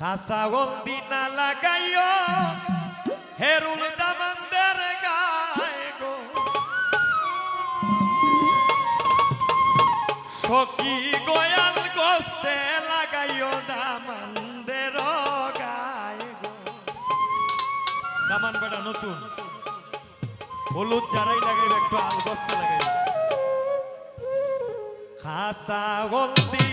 খাসা গলদি না লাগাইও, হেরুল দামানদের গায় গো। গয়াল গস্তে লাগাইও দামানদের গায় দামান বেটা, নতুন। হলুদ চারাই লাগাইবে, একটু আলগস্তে লাগাইবে। খাসা গলদি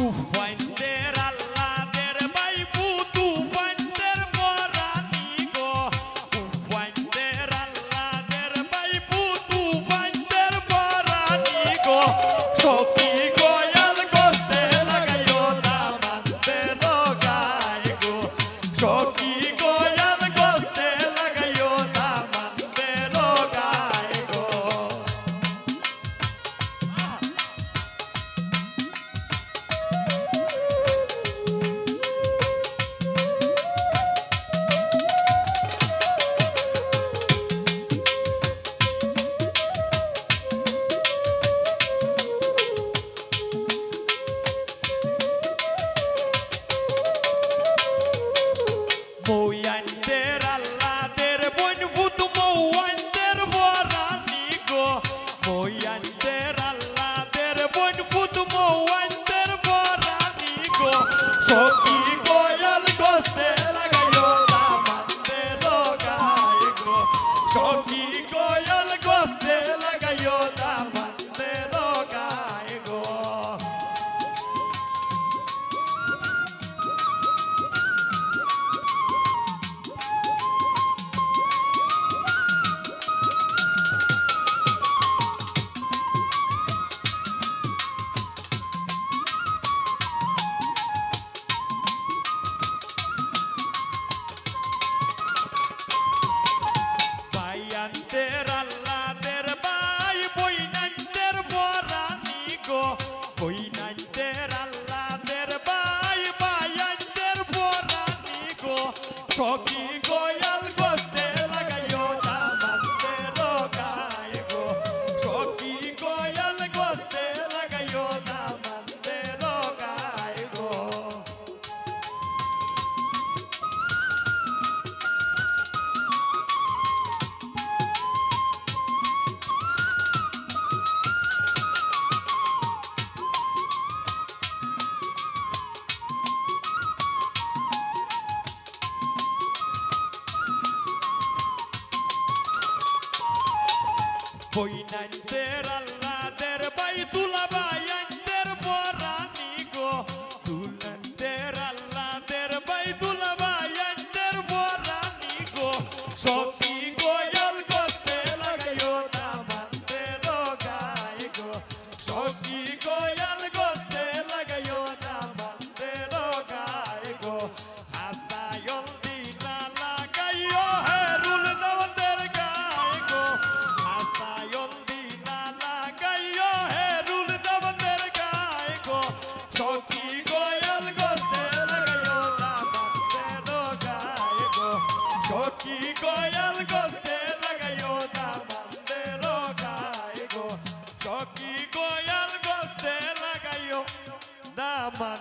O fine Pop literal হই নাইতের আল্লাদের বাই তুলা বাই মান